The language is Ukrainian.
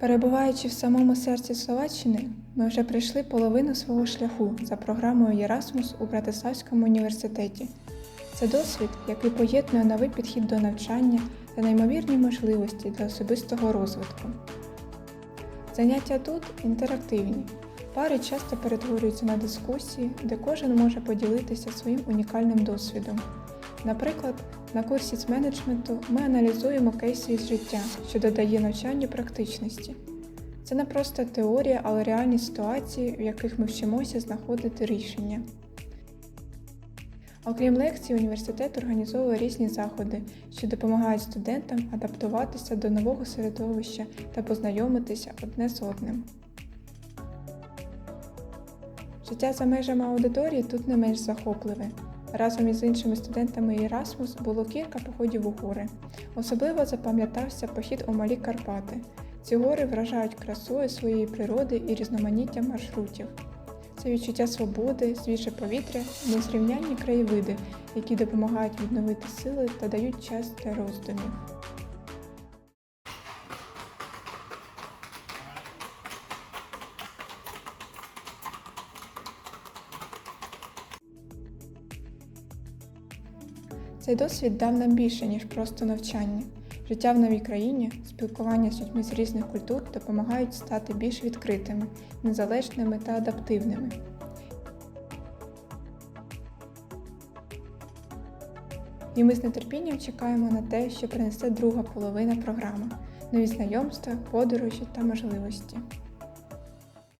Перебуваючи в самому серці Словаччини, ми вже пройшли половину свого шляху за програмою Єрасмус у Братиславському університеті. Це досвід, який поєднує новий підхід до навчання та неймовірні можливості для особистого розвитку. Заняття тут інтерактивні. Пари часто перетворюються на дискусії, де кожен може поділитися своїм унікальним досвідом. Наприклад, на курсі з менеджменту ми аналізуємо кейси із життя, що додає навчанню практичності. Це не просто теорія, але реальні ситуації, в яких ми вчимося знаходити рішення. Окрім лекцій, університет організовує різні заходи, що допомагають студентам адаптуватися до нового середовища та познайомитися одне з одним. Життя за межами аудиторії тут не менш захопливе. Разом із іншими студентами Erasmus було кілька походів у гори. Особливо запам'ятався похід у Малі Карпати. Ці гори вражають красою своєї природи і різноманіттям маршрутів. Це відчуття свободи, свіже повітря, незрівнянні краєвиди, які допомагають відновити сили та дають час для роздумів. Цей досвід дав нам більше, ніж просто навчання. Життя в новій країні, спілкування з людьми з різних культур допомагають стати більш відкритими, незалежними та адаптивними. І ми з нетерпінням чекаємо на те, що принесе друга половина програми нові знайомства, подорожі та можливості.